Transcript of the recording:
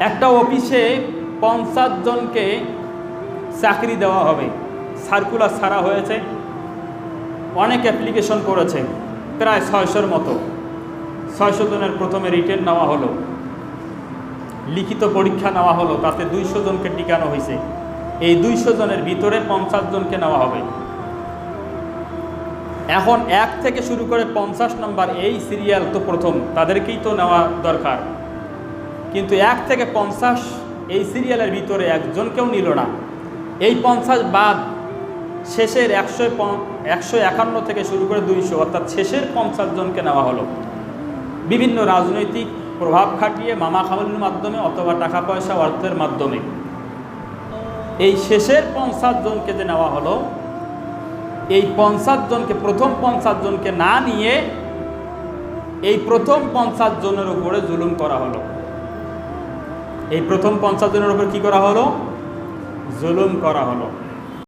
একটা অফিসে পঞ্চাশ জনকে চাকরি দেওয়া হবে। সার্কুলার ছাড়া হয়েছে। অনেক অ্যাপ্লিকেশন করেছে। প্রায় ছয়শোর মতো। ছয়শো জনের প্রথমে রিটেন নেওয়া হলো। লিখিত পরীক্ষা নেওয়া হলো। তাতে দুইশো জনকে টিকানো হয়েছে। এই দুইশো জনের ভিতরে পঞ্চাশ জনকে নেওয়া হবে। এখন এক থেকে শুরু করে পঞ্চাশ নম্বর এই সিরিয়াল তো প্রথম। তাদেরকেই তো নেওয়া দরকার। কিন্তু এক থেকে পঞ্চাশ এই সিরিয়ালের ভিতরে একজনকেও নিল না। এই পঞ্চাশ বাদ শেষের একশো একশো একান্ন থেকে শুরু করে দুইশো, অর্থাৎ শেষের পঞ্চাশ জনকে নেওয়া হলো। বিভিন্ন রাজনৈতিক প্রভাব খাটিয়ে মামা খামুলির মাধ্যমে অথবা টাকা পয়সা অর্থের মাধ্যমে। এই শেষের পঞ্চাশ জনকে যে নেওয়া হলো, এই পঞ্চাশ জনকে, প্রথম পঞ্চাশ জনকে না নিয়ে এই প্রথম পঞ্চাশ জনের উপরে জুলুম করা হলো। এই প্রথম পঞ্চাশ জনের উপর কি করা হলো? জুলুম করা হলো।